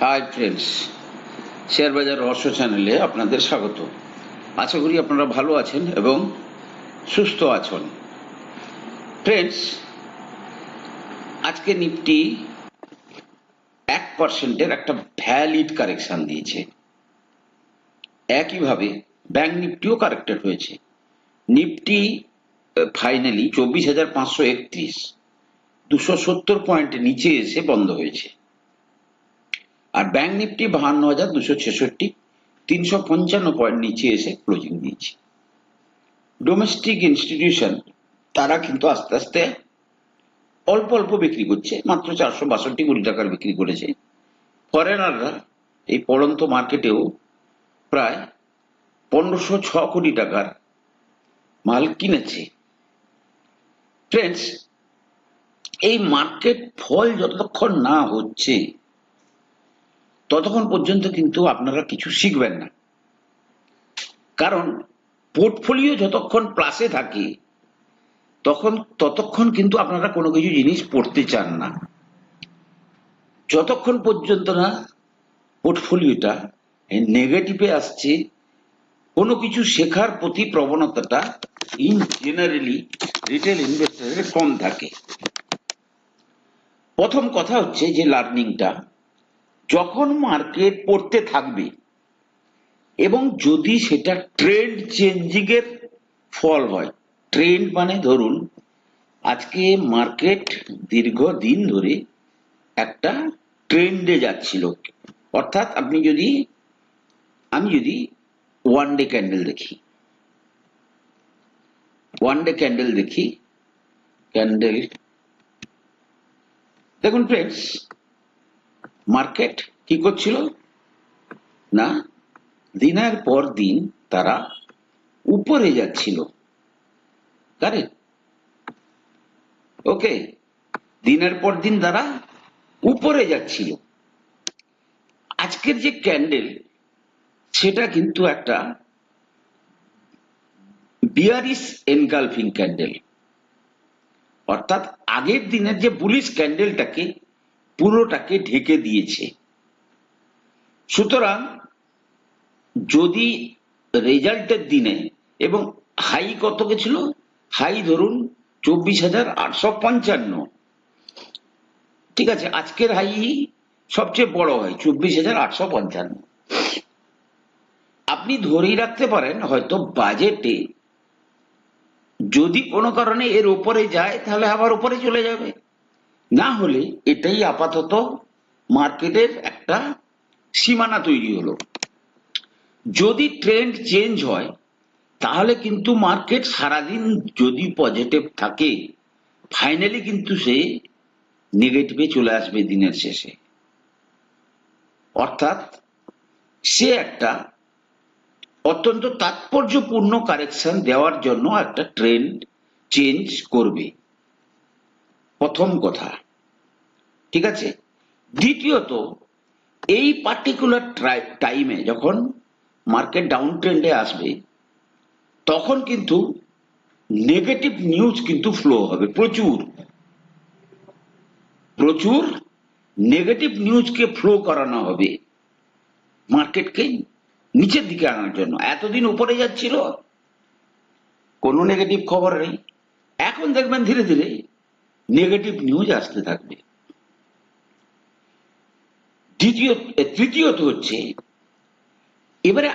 Hi friends share বাজার রহস্য চ্যানেলে আপনাদের স্বাগত। আশা করি আপনারা ভালো আছেন এবং সুস্থ আছেন। ফ্রেন্ডস আজকে নিফটি এক পার্সেন্টের একটা ভ্যালিড কারেকশন দিয়েছে। একইভাবে ব্যাংক নিফটিও কারেক্টেড হয়েছে। নিফটি ফাইনালি চব্বিশ হাজার পাঁচশো একত্রিশ। দুশো সত্তর পয়েন্টের নিচে এসে বন্ধ হয়েছে। আর ব্যাংক নিফটি বাহান্ন হাজার দুশো ছেষট্টি, তিনশো পঞ্চান্ন পয়েন্ট নিচে এসে ক্লোজিং দিয়েছে। ডোমেস্টিক ইনস্টিটিউশন তারা কিন্তু আস্তে আস্তে অল্প অল্প বিক্রি করছে, মাত্র চারশো বাষট্টি কোটি টাকার বিক্রি করেছে। ফরেনাররা এই পড়ন্ত মার্কেটেও প্রায় পনেরোশো ছ কোটি টাকার মাল কিনেছে। ফ্রেন্ডস এই মার্কেট ফল যতক্ষণ না হচ্ছে ততক্ষণ পর্যন্ত কিন্তু আপনারা কিছু শিখবেন না। কারণ পোর্টফোলিও যতক্ষণ প্লাসে থাকে, তখন ততক্ষণ কিন্তু আপনারা কোনো কিছু জিনিস পড়তে চান না। যতক্ষণ পর্যন্ত না পোর্টফোলিওটা নেগেটিভে আসছে, কোনো কিছু শেখার প্রতি প্রবণতাটা ইন জেনারেলি রিটেল ইনভেস্টরের কম থাকে। প্রথম কথা হচ্ছে যে লার্নিংটা যখন মার্কেট পড়তে থাকবে, এবং যদি সেটা ট্রেন্ড চেঞ্জিং এর ফল হয় ট্রেন্ড মানে ধরুন, আজকে মার্কেট দীর্ঘদিন ধরে একটা ট্রেন্ডে যাচ্ছিল। অর্থাৎ আপনি যদি, আমি যদি ওয়ান ডে ক্যান্ডেল দেখি ওয়ান ডে ক্যান্ডেল দেখি ক্যান্ডেল দেখুন ফ্রেন্ডস মার্কেট কি করছিল? না, দিনের পর দিন তারা উপরে যাচ্ছিল। ওকে, দিনের পর দিন তারা উপরে যাচ্ছিল। আজকের যে ক্যান্ডেল, সেটা কিন্তু একটা বিয়ারিস এনগালফিং ক্যান্ডেল। অর্থাৎ আগের দিনের যে বুলিশ ক্যান্ডেলটাকে পুরোটাকে ঢেকে দিয়েছে। সুতরাং যদি রেজাল্টের দিনে এবং হাই কত গেছিল? হাই ধরুন চব্বিশ হাজার আটশো পঞ্চান্ন। ঠিক আছে, আজকের হাই সবচেয়ে বড় হয় চব্বিশ হাজার আটশো পঞ্চান্ন। আপনি ধরেই রাখতে পারেন, হয়তো বাজেটে যদি কোনো কারণে এর উপরে যায়, তাহলে আবার উপরে চলে যাবে। না হলে এটাই আপাতত মার্কেটের একটা সীমানা তৈরি হলো। যদি ট্রেন্ড চেঞ্জ হয়, তাহলে কিন্তু মার্কেট সারাদিন যদি পজিটিভ থাকে ফাইনালি কিন্তু সে নেগেটিভে চলে আসবে দিনের শেষে। অর্থাৎ সে একটা অত্যন্ত তাৎপর্যপূর্ণ কারেকশন দেওয়ার জন্য একটা ট্রেন্ড চেঞ্জ করবে। প্রথম কথা। ঠিক আছে? দ্বিতীয়ত, এই পার্টিকুলার টাইমে যখন মার্কেট ডাউন ট্রেন্ডে আসবে, তখন কিন্তু নেগেটিভ নিউজ কিন্তু ফ্লো হবে প্রচুর। প্রচুর নেগেটিভ নিউজকে ফ্লো করানো হবে মার্কেটকে নিচের দিকে আনার জন্য। এতদিন উপরে যাচ্ছিল, কোনো নেগেটিভ খবর নেই। এখন দেখবেন ধীরে ধীরে নেগেটিভ নিউজ আসতে থাকবে। দ্বিতীয়, তৃতীয়ত হচ্ছে, এবারে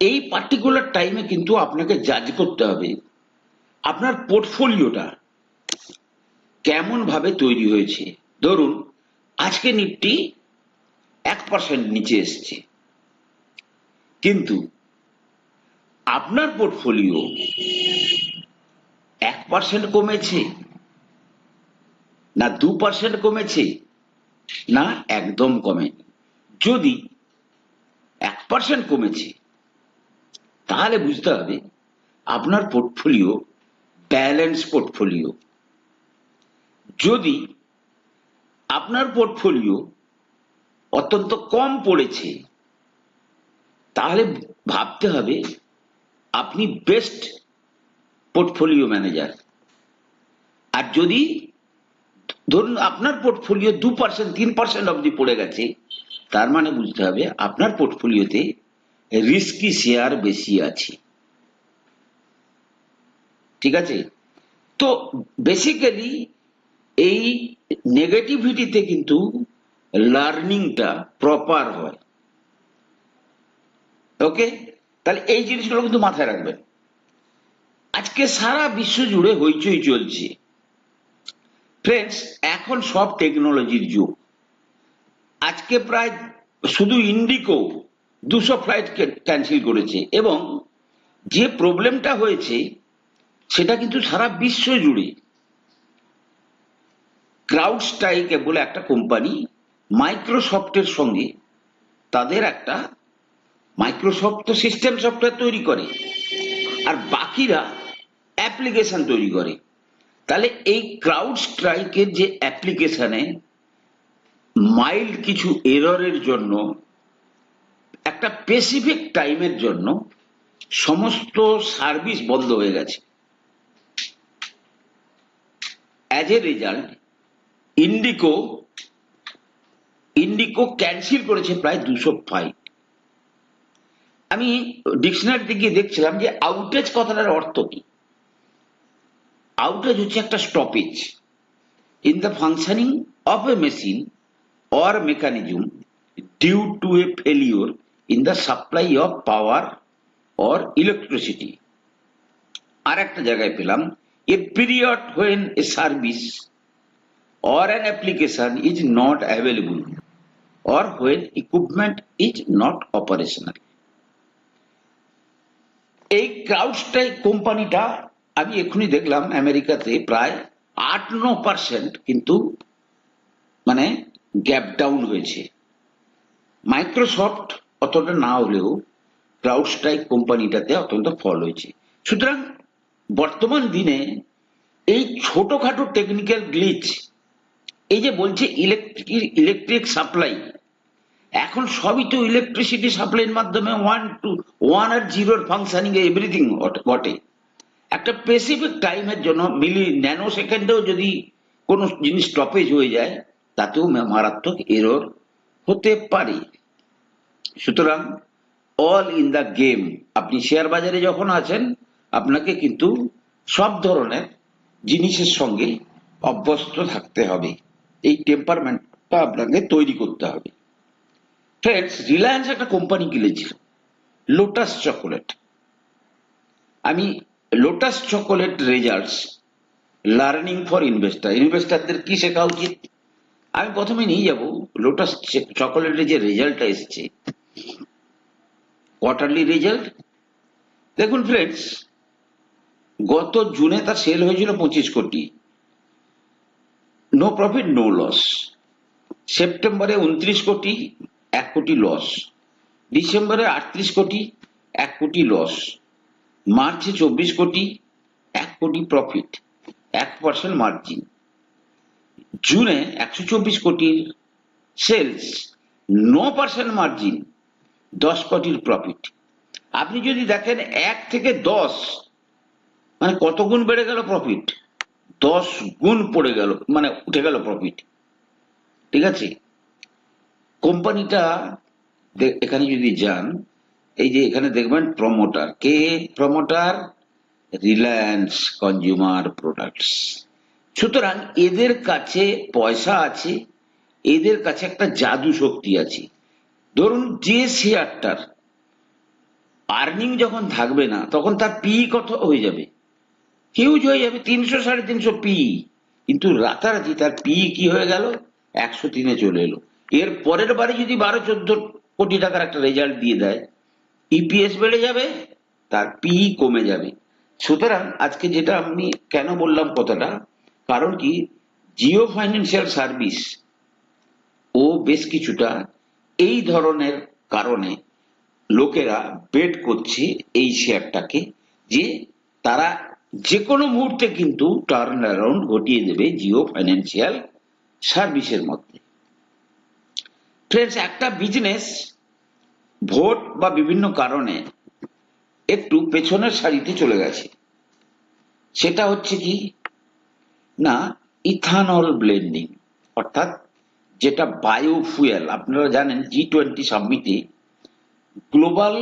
এই পার্টিকুলার টাইমে কিন্তু আপনাকে জাজ করতে হবে আপনার পোর্টফোলিওটা কেমন ভাবে তৈরি হয়েছে। ধরুন, আজকে নিফটি এক পার্সেন্ট নিচে এসছে। কিন্তু আপনার পোর্টফোলিও এক পার্সেন্ট কমেছে। না দু পার্সেন্ট কমেছে, না একদম কমেনি। যদি এক পার্সেন্ট কমেছে, তাহলে বুঝতে হবে আপনার পোর্টফোলিও ব্যালেন্স পোর্টফোলিও যদি আপনার পোর্টফোলিও অত্যন্ত কম পড়েছে, তাহলে ভাবতে হবে আপনি বেস্ট পোর্টফোলিও ম্যানেজার আর যদি ধরুন আপনার পোর্টফোলিও দু পার্সেন্ট তিন পার্সেন্ট অবধি পড়ে গেছে, তার মানে বুঝতে হবে আপনার পোর্টফোলিওতে রিস্কি শেয়ার বেশি আছে। ঠিক আছে? তো বেসিক্যালি এই নেগেটিভিটিতে কিন্তু লার্নিংটা প্রপার হয়। ওকে তাহলে এই জিনিসগুলো কিন্তু মাথায় রাখবেন। আজকে সারা বিশ্ব জুড়ে হইচই চলছে। ফ্রেন্ডস এখন সব টেকনোলজির যুগ। আজকে প্রায় শুধু ইন্ডিকো দুশো ফ্লাইট ক্যান্সেল করেছে এবং যে প্রবলেমটা হয়েছে, সেটা কিন্তু সারা বিশ্ব জুড়ে। ক্রাউড স্ট্রাইক বলে একটা কোম্পানি মাইক্রোসফটের সঙ্গে তাদের একটা মাইক্রোসফট তো সিস্টেম সফটওয়্যার তৈরি করে। আর বাকিরা অ্যাপ্লিকেশন তৈরি করে। তাহলে এই ক্রাউড স্ট্রাইকের যে অ্যাপ্লিকেশনে মাইল্ড কিছু এররের জন্য, একটা স্পেসিফিক টাইমের জন্য সমস্ত সার্ভিস বন্ধ হয়ে গেছে। As a result Indigo Indigo cancel করেছে প্রায় দুশো ফ্লাইট আমি ডিকশনারিতে গিয়ে দেখছিলাম যে আউটেজ কথাটার অর্থ কি? আউটেজ হচ্ছে একটা stoppage in the functioning of a machine or mechanism due to a failure in the supply of power or electricity আর একটা জায়গায় পেলাম a period when a service or an application is not available or when equipment is not operational. এই CrowdStrike কোম্পানিটা আমি এক্ষুনি দেখলাম আমেরিকাতে প্রায় আট ন পার্সেন্ট কিন্তু মানে গ্যাপ ডাউন হয়েছে। মাইক্রোসফট অতটা না হলেও ক্লাউড স্ট্রাইক কোম্পানিটাতে অত্যন্ত ফল হয়েছে। সুতরাং বর্তমান দিনে এই ছোটখাটো টেকনিক্যাল গ্লিচ, এই যে বলছে ইলেকট্রিক ইলেকট্রিক সাপ্লাই, এখন সবই তো ইলেকট্রিসিটি সাপ্লাইয়ের মাধ্যমে ওয়ান টু ওয়ান আর জিরোর ফাংশনিং এভরিথিং ঘটে একটা স্পেসিফিক টাইমের জন্য মিলি ন্যানো সেকেন্ডেও যদি কোনো জিনিস স্টপেজ হয়ে যায়, তাতেও মারাত্মক এরর হতে পারে। সুতরাং অল ইন দ্য গেম আপনি শেয়ার বাজারে যখন আছেন, আপনাকে কিন্তু সব ধরনের জিনিসের সঙ্গে অভ্যস্ত থাকতে হবে। এই টেম্পারমেন্টটা আপনাকে তৈরি করতে হবে। ফ্রেন্ডস রিলায়েন্স একটা কোম্পানি কিনেছিল লোটাস চকোলেট আমি Lotus chocolate results learning for investor ইনভেস্টারদের কি শেখা উচিত? আমি প্রথমে নিয়ে যাব। লোটাস চকোলেটের যে রেজাল্টটা এসছে কোয়ার্টারলি রেজাল্ট দেখুন ফ্রেন্ডস গত জুনে তার সেল হয়েছিল পঁচিশ কোটি। নো প্রফিট নো লস সেপ্টেম্বরে উনত্রিশ কোটি, এক কোটি লস ডিসেম্বরে আটত্রিশ কোটি, এক কোটি লস মার্চে চব্বিশ কোটি, এক কোটি প্রফিট এক পার্সেন্ট মার্জিন জুনে একশো চব্বিশ কোটির সেলস ন পার্সেন্ট মার্জিন দশ কোটির প্রফিট আপনি যদি দেখেন এক থেকে দশ মানে কত গুণ বেড়ে গেল প্রফিট দশ গুণ পড়ে গেল মানে উঠে গেল প্রফিট ঠিক আছে? কোম্পানিটা এখানে যদি যান এই যে এখানে দেখবেন প্রমোটার কে? প্রমোটার রিলায়েন্স কনজিউমার প্রোডাক্টস সুতরাং এদের কাছে পয়সা আছে, এদের কাছে একটা জাদু শক্তি আছে। ধরুন যে শেয়ারটার আর্নিং যখন থাকবে না, তখন তার পি কত হয়ে যাবে? হিউজ হয়ে যাবে, তিনশো সাড়ে তিনশো পি কিন্তু রাতারাতি তার পি কি হয়ে গেল? একশো তিনে চলে এলো। এর পরের বারে যদি বারো চোদ্দ কোটি টাকার একটা রেজাল্ট দিয়ে দেয় ইপিএস বেড়ে যাবে, তার পি কমে যাবে। সুতরাং আজকে যেটা আমি কেন বললাম কথাটা, কারণ কি, জিও ফাইন্যান্সিয়াল সার্ভিস, ও বেশ কিছুটা এই ধরনের কারণে লোকেরা বেট করছে এই শেয়ারটাকে, যে তারা যে কোনো মুহূর্তে কিন্তু টার্ন অ্যারাউন্ড ঘটিয়ে দেবে জিও ফাইন্যান্সিয়াল সার্ভিসের মধ্যে। ফ্রেন্ডস একটা বিজনেস ভোট বা বিভিন্ন কারণে একটু পেছনের সারিতে চলে গেছে। সেটা হচ্ছে কি? না, ইথানল ব্লেন্ডিং, অর্থাৎ যেটা বায়োফুয়েল, আপনারা জানেন জি টোয়েন্টি সাবমিটে গ্লোবাল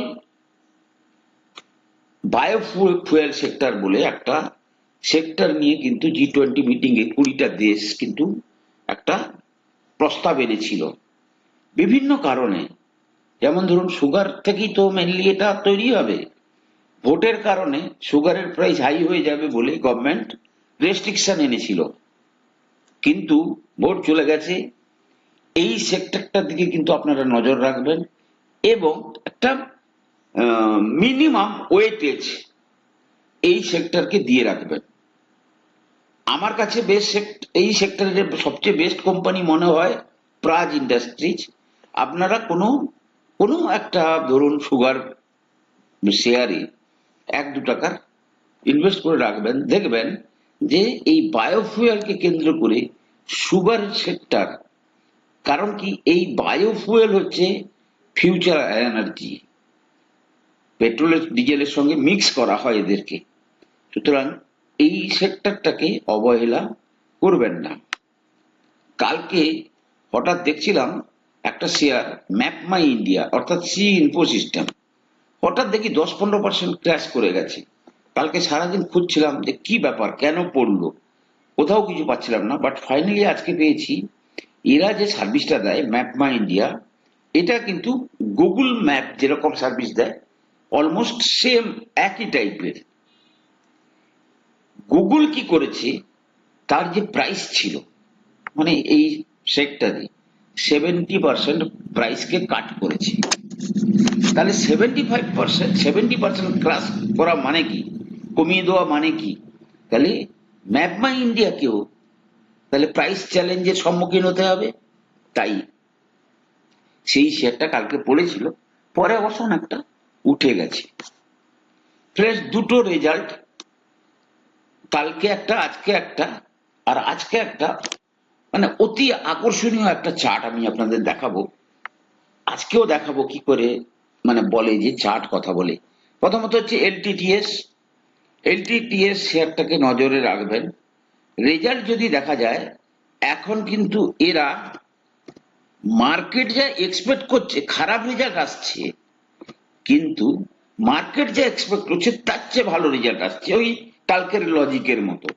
বায়োফুয়েল সেক্টর বলে একটা সেক্টর নিয়ে কিন্তু জি টোয়েন্টি মিটিংয়ে কুড়িটা দেশ কিন্তু একটা প্রস্তাব এনেছিল। বিভিন্ন কারণে যেমন ধরুন সুগার থেকেই তো মেনলি এটা তৈরি হবে। ভোটের কারণে সুগারের প্রাইস হাই হয়ে যাবে বলে গভর্নমেন্ট রেস্ট্রিকশন এনেছিল। কিন্তু ভোট চলে গেছে। এই সেক্টরটার দিকে কিন্তু আপনারা নজর রাখবেন এবং একটা মিনিমাম ওয়েটেজ এই সেক্টরকে দিয়ে রাখবেন। আমার কাছে বেশ এই সেক্টরের সবচেয়ে বেস্ট কোম্পানি মনে হয় প্রাজ ইন্ডাস্ট্রিজ আপনারা কোনো কোনো একটা, ধরুন সুগার শেয়ারে এক, দু টাকার ইনভেস্ট করে রাখবেন, দেখবেন যে এই বায়োফুয়েলকে কেন্দ্র করে সুগার সেক্টর কারণ কি এই বায়োফুয়েল হচ্ছে ফিউচার এনার্জি পেট্রোলের ডিজেলের সঙ্গে মিক্স করা হয় এদেরকে, সুতরাং এই সেক্টরটাকে অবহেলা করবেন না। কালকে হঠাৎ দেখছিলাম একটা শেয়ার ম্যাপ মাই ইন্ডিয়া অর্থাৎ সি ইনফো সিস্টেম হঠাৎ দেখি দশ পনেরো পার্সেন্ট ক্র্যাশ করে গেছে। কালকে সারাদিন খুঁজছিলাম যে কি ব্যাপার, কেন পড়ল? কোথাও কিছু পাচ্ছিলাম না বাট ফাইনালি আজকে পেয়েছি। এরা যে সার্ভিসটা দেয় ম্যাপ মাই ইন্ডিয়া এটা কিন্তু গুগল ম্যাপ যেরকম সার্ভিস দেয় অলমোস্ট সেম একই টাইপের গুগল কি করেছে? তার যে প্রাইস ছিল মানে এই সেক্টরে সেভেন্টি পার্সেন্ট প্রাইসকে কাট করেছে। তাহলে seventy five percent, seventy percent crash করা মানে কি? কমিয়ে দেওয়া মানে কি? তাহলে ম্যাপ মাই ইন্ডিয়াকেও তাহলে প্রাইস চ্যালেঞ্জের সম্মুখীন হতে হবে। তাই সেই শেয়ারটা কালকে পড়েছিল, পরে অবশ্য একটা উঠে গেছে। ফ্রেশ দুটো রেজাল্ট কালকে একটা, আজকে একটা, আর আজকে একটা মানে অতি আকর্ষণীয় একটা চার্ট আমি আপনাদের দেখাবো। আজকেও দেখাবো কি করে মানে বলে যে চার্ট কথা বলে। প্রথমত হচ্ছে এলটিটিএস এলটিটিএস শেয়ারটাকে নজরে রাখবেন। রেজাল্ট যদি দেখা যায়, এখন কিন্তু এরা মার্কেট যা এক্সপেক্ট করছে, খারাপ রেজাল্ট আসছে, কিন্তু মার্কেট যা এক্সপেক্ট করছে, তার চেয়ে ভালো রেজাল্ট আসছে ওই কালকের লজিকের মতো।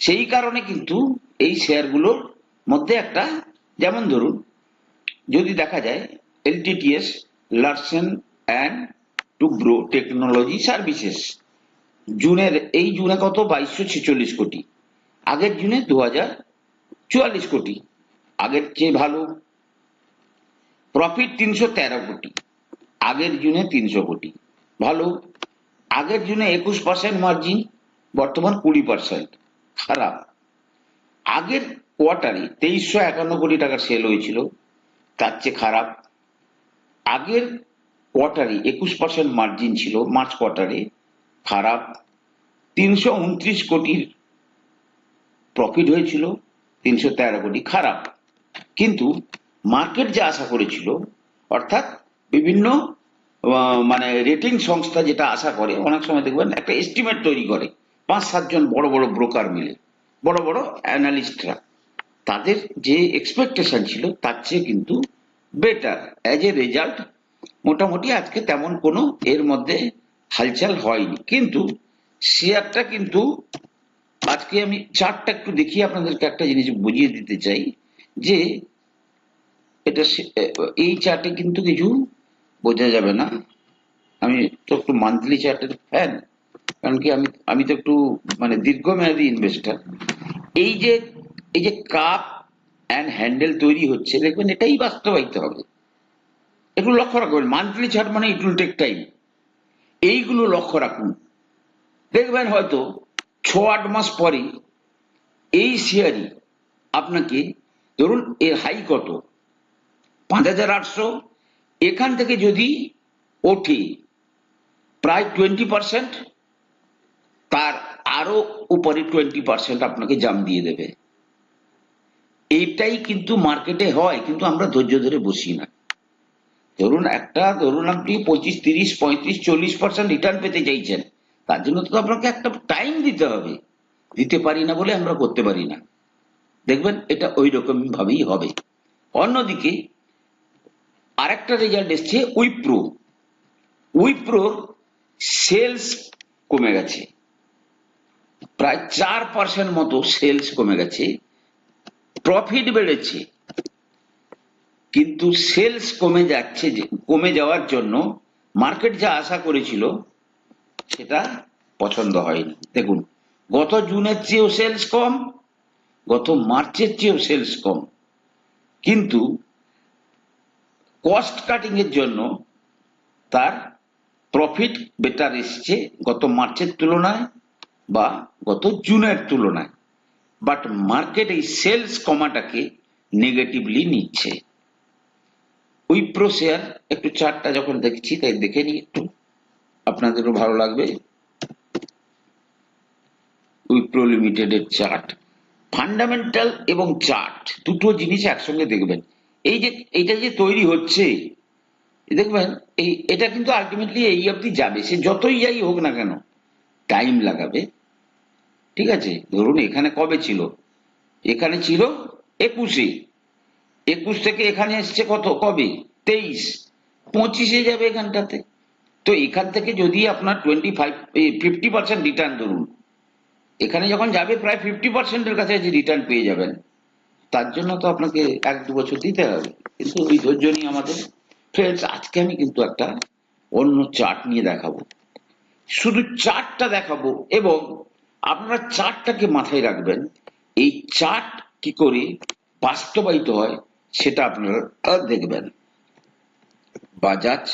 সেই কারণে কিন্তু এই শেয়ারগুলোর মধ্যে একটা, যেমন ধরুন, যদি দেখা যায় LTTS Larsen and Toubro technology services জুনের, এই জুনে কত? বাইশশো ছেচল্লিশ কোটি। আগের জুনে দু হাজার চুয়াল্লিশ কোটি। আগের চেয়ে ভালো প্রফিট তিনশো তেরো কোটি। আগের জুনে তিনশো কোটি। ভালো, আগের জুনে একুশ পার্সেন্ট মার্জিন বর্তমান কুড়ি পার্সেন্ট খারাপ। আগের কোয়ার্টারে তেইশশো একান্ন কোটি টাকার সেল হয়েছিল। তার চেয়ে খারাপ। আগের কোয়ার্টারে একুশ পার্সেন্ট মার্জিন ছিল মার্চ কোয়ার্টারে খারাপ। তিনশো উনত্রিশ কোটির প্রফিট হয়েছিল, তিনশো তেরো কোটি। খারাপ। কিন্তু মার্কেট যা আশা করেছিল, অর্থাৎ বিভিন্ন মানে রেটিং সংস্থা যেটা আশা করে, অনেক সময় দেখবেন একটা এস্টিমেট তৈরি করে। পাঁচ সাতজন বড় বড় ব্রোকার মিলে। বড় বড় অ্যানালিস্টরা তাদের যে এক্সপেকটেশন ছিল, তার চেয়ে কিন্তু বেটার অ্যাজ এ রেজাল্ট মোটামুটি আজকে তেমন কোনো এর মধ্যে হালচাল হয়নি। কিন্তু শেয়ারটা কিন্তু আজকে আমি চার্টটা একটু দেখিয়ে আপনাদেরকে একটা জিনিস বুঝিয়ে দিতে চাই যে এটা এই চার্টে কিন্তু কিছু বোঝা যাবে না। আমি তো একটু মান্থলি চার্টের ফ্যান কারণ কি, আমি আমি তো একটু মানে দীর্ঘমেয়াদী ইনভেস্টার এই যে এই যে কাপ অ্যান্ড হ্যান্ডেল তৈরি হচ্ছে, দেখবেন এটাই বাস্তবায়িত হবে। একটু লক্ষ্য রাখবেন মান্থলি চার্ট মানে ইট উইল টেক টাইম এইগুলো লক্ষ্য রাখুন। দেখবেন হয়তো ছ আট মাস পরে এই শেয়ারই আপনাকে, ধরুন এর হাই কত? পাঁচ হাজার আটশো। এখান থেকে যদি ওঠে, প্রায় টোয়েন্টি পার্সেন্ট তার আরও উপরে টোয়েন্টি পার্সেন্ট আপনাকে জাম দিয়ে দেবে। এইটাই কিন্তু মার্কেটে হয়, কিন্তু আমরা ধৈর্য ধরে বসি না। ধরুন একটা, ধরুন আপনি পঁচিশ, তিরিশ, পঁয়ত্রিশ, চল্লিশ পার্সেন্ট রিটার্ন পেতে চাইছেন, তার জন্য তো আপনাকে একটা টাইম দিতে হবে। দিতে পারি না বলে আমরা করতে পারি না। দেখবেন এটা ওই রকম ভাবেই হবে। অন্যদিকে আরেকটা রেজাল্ট এসছে উইপ্রো উইপ্রোর সেলস কমে গেছে। প্রায় চার পার্সেন্ট মতো সেলস কমে গেছে প্রফিট বেড়েছে। কিন্তু সেলস কমে যাচ্ছে কমে যাওয়ার জন্য মার্কেট যা আশা করেছিল, সেটা পছন্দ হয়নি। দেখুন, গত জুনের চেয়েও সেলস কম, গত মার্চের চেয়েও সেলস কম। কিন্তু কস্ট কাটিং এর জন্য তার প্রফিট বেটার এসছে গত মার্চের তুলনায়। বা গত জুনের তুলনায়। বাট মার্কেট এই সেলস কমাটাকে নেগেটিভলি নিচ্ছে। উইপ্রো শেয়ার একটু চার্টটা যখন দেখছি, তাই দেখে নিই একটু। আপনাদেরও ভালো লাগবে। উইপ্রো লিমিটেডের চার্ট ফান্ডামেন্টাল এবং চার্ট দুটো জিনিস একসঙ্গে দেখবেন। এই যে, এইটা যে তৈরি হচ্ছে, দেখবেন, এই, এটা কিন্তু আলটিমেটলি এই অবধি যাবে। সে যতই যাই হোক না কেন টাইম লাগাবে। ঠিক আছে? ধরুন এখানে কবে ছিল? এখানে ছিল একুশে। একুশ থেকে এখানে এসছে কত? কবে? তেইশ। পঁচিশে যাবে এখানটাতে। তো এখান থেকে যদি আপনার twenty five fifty percent return ধরুন, এখানে যখন যাবে প্রায় ফিফটি পার্সেন্টের কাছাকাছি রিটার্ন পেয়ে যাবেন। তার জন্য তো আপনাকে এক দু বছর দিতে হবে। কিন্তু ওই ধৈর্য নিয়ে আমাদের ফ্রেন্ডস আজকে আমি কিন্তু একটা অন্য চার্ট নিয়ে দেখাবো। শুধু চার্টটা দেখাবো এবং আপনারা চার্টটাকে মাথায় রাখবেন, এই চার্ট কি করে বাস্তবায়িত হয় সেটা আপনারা দেখবেন। বাজাজ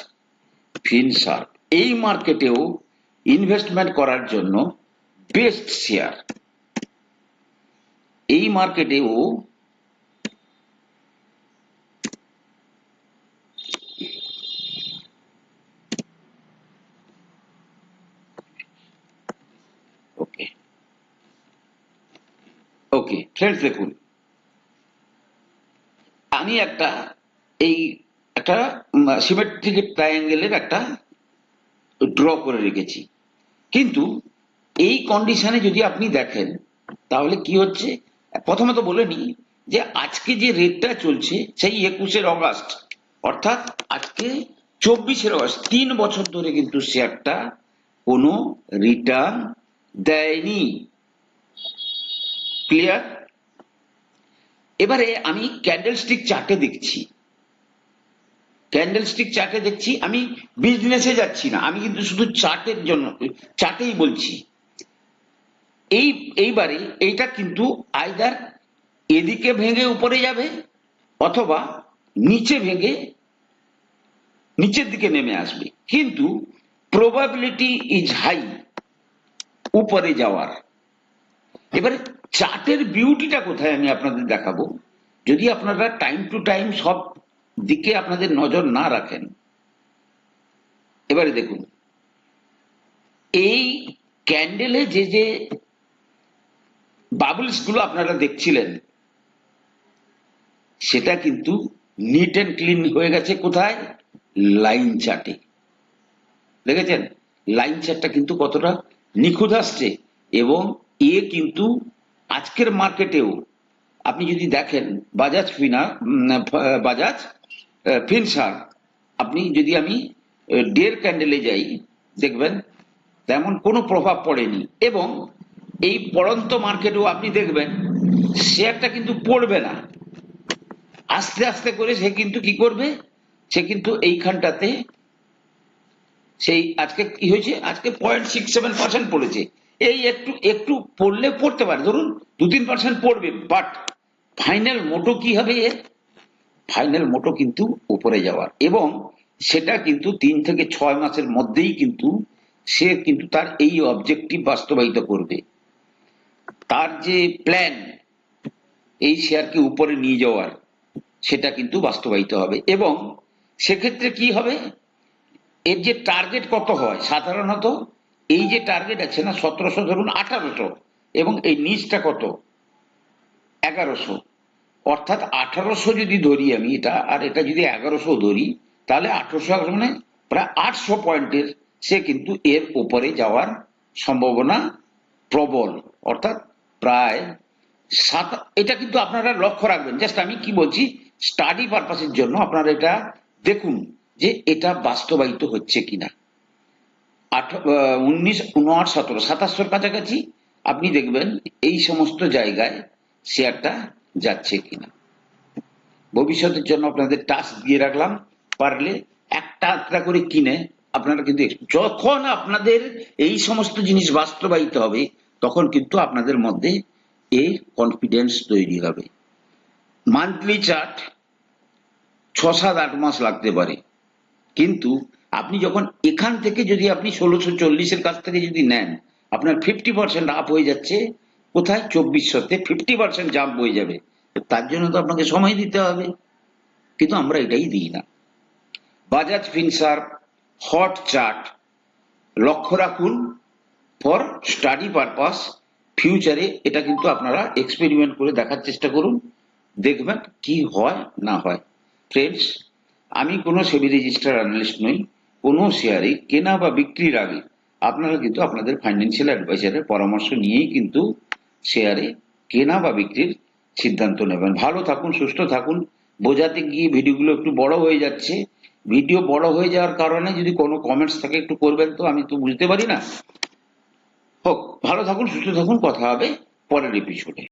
ফিনসার এই মার্কেটেও ইনভেস্টমেন্ট করার জন্য বেস্ট শেয়ার এই মার্কেটেও ওকে ফ্রেন্ডস দেখুন। আমি একটা এই একটা সিমেট্রিক ট্রায়াঙ্গেলের একটা ড্র করে রেখেছি। কিন্তু এই কন্ডিশনে যদি আপনি দেখেন, তাহলে কি হচ্ছে? প্রথমত বলে নিই যে আজকে যে রেটটা চলছে, সেই একুশের অগাস্ট, অর্থাৎ আজকে চব্বিশের অগাস্ট, তিন বছর ধরে কিন্তু শেয়ারটা কোনো রিটার্ন দেয়নি। ক্লিয়ার এবারে আমি ক্যান্ডেলস্টিক চার্টে দেখছি। ক্যান্ডেল স্টিক চার্টে দেখছি, আমি বিজনেসে যাচ্ছি না, আমি কিন্তু শুধু চার্টের জন্য চার্টেই বলছি। এই, এইবারে এইটা কিন্তু আইদার এদিকে ভেঙে উপরে যাবে, অথবা নিচে ভেঙে নিচের দিকে নেমে আসবে। কিন্তু প্রবাবিলিটি ইজ হাই উপরে যাওয়ার। এবারে চার্টের বিউটিটা কোথায় আমি আপনাদের দেখাবো? যদি আপনারা টাইম টু টাইম সব দিকে আপনাদের নজর না রাখেন। এবারে দেখুন। এই ক্যান্ডেলে যে যে বাবলসগুলো আপনারা দেখছিলেন, সেটা কিন্তু নিট অ্যান্ড ক্লিন হয়ে গেছে কোথায়? লাইন চার্টে দেখেছেন? লাইন চার্টটা কিন্তু কতটা নিখুঁত আসছে এবং এ কিন্তু আজকের মার্কেটেও আপনি যদি দেখেন বাজাজ ফিনা বাজাজ ফিনসার, আপনি যদি আমি ডের ক্যান্ডেলে যাই, দেখবেন তেমন কোনো প্রভাব পড়েনি। এবং এই পড়ন্ত মার্কেটেও আপনি দেখবেন, শেয়ারটা কিন্তু পড়বে না। আস্তে আস্তে করে সে কিন্তু কি করবে? সে কিন্তু এইখানটাতে সেই আজকে কি হয়েছে? আজকে পয়েন্ট সিক্স সেভেন পার্সেন্ট পড়েছে। এই একটু একটু পড়লে পড়তে পারে। ধরুন দু তিন পার্সেন্ট পড়বে বাট ফাইনাল মোটো কি হবে এর? ফাইনাল মোটো কিন্তু উপরে যাওয়ার। এবং সেটা কিন্তু তিন থেকে ছয় মাসের মধ্যেই কিন্তু সে কিন্তু তার এই অবজেক্টিভ বাস্তবায়িত করবে। তার যে প্ল্যান এই শেয়ারকে উপরে নিয়ে যাওয়ার, সেটা কিন্তু বাস্তবায়িত হবে। এবং সেক্ষেত্রে কি হবে? এর যে টার্গেট কত হয়? সাধারণত এই যে টার্গেট আছে না, সতেরোশো ধরুন আঠারোশো, এবং এই নিচটা কত? এগারোশো। অর্থাৎ আঠারোশো যদি ধরি আমি এটা, আর এটা যদি এগারোশো ধরি, তাহলে আঠারোশো মানে প্রায় আটশো পয়েন্টের, সে কিন্তু এর উপরে যাওয়ার সম্ভাবনা প্রবল। অর্থাৎ প্রায় সাত, এটা কিন্তু আপনারা লক্ষ্য রাখবেন। জাস্ট আমি কি বলছি স্টাডি পারপাসের জন্য আপনারা এটা দেখুন যে এটা বাস্তবায়িত হচ্ছে কিনা। আঠ উনিশ, উনআট, সতেরো সাতাশশোর কাছাকাছি আপনি দেখবেন এই সমস্ত জায়গায় শেয়ারটা যাচ্ছে কিনা। ভবিষ্যতের জন্য আপনাদের টাস্ক দিয়ে রাখলাম, পারলে একটা একটা করে কিনে আপনারা কিন্তু যখন আপনাদের এই সমস্ত জিনিস বাস্তবায়িত হবে, তখন কিন্তু আপনাদের মধ্যে এই কনফিডেন্স তৈরি হবে। মান্থলি চার্ট ছ সাত আট মাস লাগতে পারে। কিন্তু আপনি যখন এখান থেকে যদি আপনি ষোলোশো চল্লিশের কাছ থেকে যদি নেন, আপনার ফিফটি পার্সেন্ট আপ হয়ে যাচ্ছে, কোথায়? চব্বিশশোতে ফিফটি পার্সেন্ট জাম্প হয়ে যাবে। তার জন্য তো আপনাকে সময় দিতে হবে। কিন্তু আমরা এটাই দিই না। বাজাজ ফিনসার হট চার্ট লক্ষ্য রাখুন ফর স্টাডি পারপাস ফিউচারে এটা কিন্তু আপনারা এক্সপেরিমেন্ট করে দেখার চেষ্টা করুন। দেখবেন কি হয়, না হয়। ফ্রেন্ডস আমি কোনো সেবি রেজিস্টার অ্যানালিস্ট নই। কোনো শেয়ারে কেনা বা বিক্রির আগে আপনারা কিন্তু আপনাদের ফাইন্যান্সিয়াল অ্যাডভাইজারের পরামর্শ নিয়েই কিন্তু শেয়ারে কেনা বা বিক্রির সিদ্ধান্ত নেবেন। ভালো থাকুন, সুস্থ থাকুন। বোঝাতে গিয়ে ভিডিওগুলো একটু বড় হয়ে যাচ্ছে। ভিডিও বড় হয়ে যাওয়ার কারণে যদি কোনো কমেন্টস থাকে একটু করবেন তো, আমি তো বুঝতে পারি না। হোক, ভালো থাকুন, সুস্থ থাকুন। কথা হবে পরের এপিসোডে